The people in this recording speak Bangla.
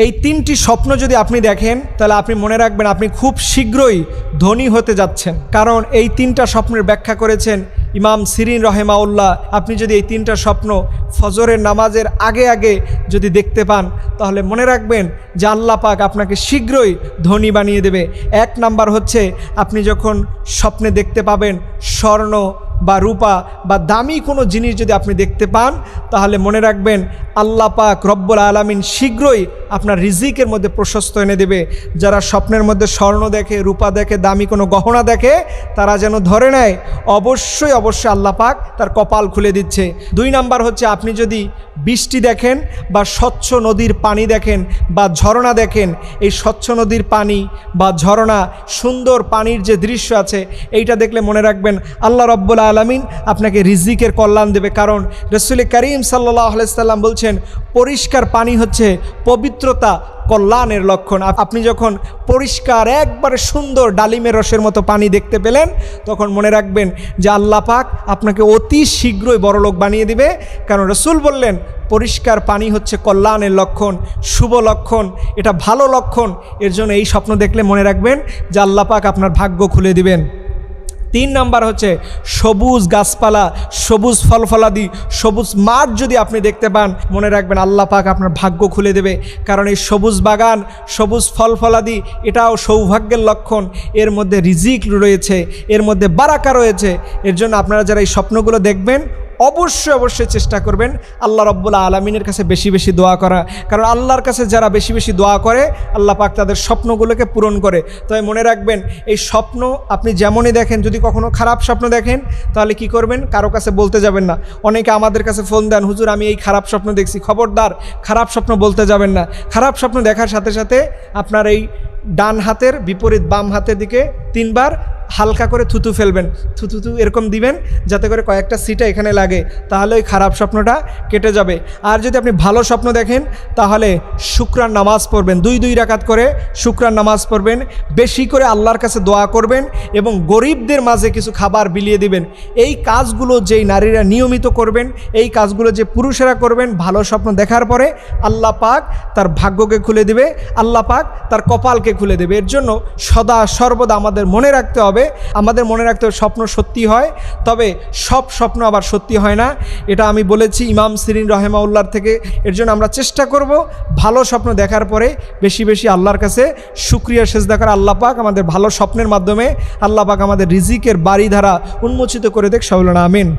এই তিনটি স্বপ্ন যদি আপনি দেখেন, তাহলে আপনি মনে রাখবেন আপনি খুব শীঘ্রই ধনী হতে যাচ্ছেন। কারণ এই তিনটা স্বপ্নের ব্যাখ্যা করেছেন ইমাম সিরিন রহেমাউল্লাহ। আপনি যদি এই তিনটা স্বপ্ন ফজরের নামাজের আগে আগে যদি দেখতে পান, তাহলে মনে রাখবেন যে আল্লাহ পাক আপনাকে শীঘ্রই ধনী বানিয়ে দেবে। এক নাম্বার হচ্ছে, আপনি যখন স্বপ্নে দেখতে পাবেন স্বর্ণ বা রূপা বা দামি কোনো জিনিস যদি আপনি দেখতে পান, তাহলে মনে রাখবেন আল্লাহ পাক রব্বুল আলমিন শীঘ্রই আপনার রিজিকের মধ্যে প্রশস্ত এনে দেবে। যারা স্বপ্নের মধ্যে স্বর্ণ দেখে, রূপা দেখে, দামি কোনো গহনা দেখে, তারা যেন ধরে নেয়, অবশ্যই অবশ্যই আল্লাহ পাক তার কপাল খুলে দিচ্ছে। দুই নাম্বার হচ্ছে আপনি যদি বৃষ্টি দেখেন বা স্বচ্ছ নদীর পানি দেখেন বা ঝরনা দেখেন, এই স্বচ্ছ নদীর পানি বা ঝরনা সুন্দর পানির যে দৃশ্য আছে, এইটা দেখলে মনে রাখবেন আল্লাহ রব্বুল আলমিন আপনাকে রিজিকের কল্যাণ দেবে। কারণ রসুল করিম সাল্লাহ আলাইসাল্লাম বলছেন, পরিষ্কার পানি হচ্ছে পবিত্রতা, কল্যাণের লক্ষণ। আপনি যখন পরিষ্কার, একবারে সুন্দর ডালিমের রসের মতো পানি দেখতে পেলেন, তখন মনে রাখবেন যে আল্লাহ পাক আপনাকে অতি শীঘ্রই বড়লোক বানিয়ে দিবে। কারণ রসুল বললেন, পরিষ্কার পানি হচ্ছে কল্যাণের লক্ষণ, শুভ লক্ষণ, এটা ভালো লক্ষণ। এর জন্য এই স্বপ্ন দেখলে মনে রাখবেন যে আল্লাহ পাক আপনার ভাগ্য খুলে দিবেন। তিন নাম্বার হচ্ছে সবুজ গাছপালা, সবুজ ফলফলাদি, সবুজ মাঠ যদি আপনি দেখতে পান, মনে রাখবেন আল্লাহ পাক আপনার ভাগ্য খুলে দেবে। কারণ এই সবুজ বাগান, সবুজ ফলফলাদি, এটাও সৌভাগ্যের লক্ষণ। এর মধ্যে রিজিক রয়েছে, এর মধ্যে বারাকা রয়েছে। এর জন্য আপনারা যারা এই স্বপ্নগুলো দেখবেন অবশ্যই অবশ্যই চেষ্টা করবেন আল্লাহ রব্বুল্লা আলমিনের কাছে বেশি বেশি দোয়া করা। কারণ আল্লাহর কাছে যারা বেশি বেশি দোয়া করে, আল্লাহ পাক তাদের স্বপ্নগুলোকে পূরণ করে। তবে মনে রাখবেন, এই স্বপ্ন আপনি যেমনই দেখেন, যদি কখনো খারাপ স্বপ্ন দেখেন, তাহলে কি করবেন? কারও কাছে বলতে যাবেন না। অনেকে আমাদের কাছে ফোন দেন, হুজুর, আমি এই খারাপ স্বপ্ন দেখছি। খবরদার, খারাপ স্বপ্ন বলতে যাবেন না। খারাপ স্বপ্ন দেখার সাথে সাথে আপনার এই ডান হাতের বিপরীত বাম হাতের দিকে তিনবার হালকা করে থুতু ফেলবেন। থুতু থু এরকম দিবেন, যাতে করে কয়েকটা সিটা এখানে লাগে। তাহলে ওই খারাপ স্বপ্নটা কেটে যাবে। আর যদি আপনি ভালো স্বপ্ন দেখেন, তাহলে শুক্রান নামাজ পড়বেন। দুই দুই রাকাত করে শুক্রান নামাজ পড়বেন। বেশি করে আল্লাহর কাছে দোয়া করবেন এবং গরিবদের মাঝে কিছু খাবার বিলিয়ে দিবেন। এই কাজগুলো যেই নারীরা নিয়মিত করবেন, এই কাজগুলো যে পুরুষেরা করবেন, ভালো স্বপ্ন দেখার পরে আল্লাহ পাক তার ভাগ্যকে খুলে দেবে। আল্লাহ পাক তার কপালকে খুলে দেবে। এর জন্য সদা সর্বদা আমাদের মনে রাখতে হবে আমাদের মনে রাখতে হবে স্বপ্ন সত্যি হয়, তবে সব স্বপ্ন আবার সত্যি হয় না। এটা আমি বলেছি ইমাম সিরিন রহেমাউল্লার থেকে। এর জন্য আমরা চেষ্টা করব ভালো স্বপ্ন দেখার পরে বেশি বেশি আল্লাহর কাছে সুক্রিয়া শেষ করা। আল্লাহ পাক আমাদের ভালো স্বপ্নের মাধ্যমে, আল্লাহ পাক আমাদের রিজিকের বাড়ি ধারা উন্মোচিত করে দেখ সবলনা আমিন।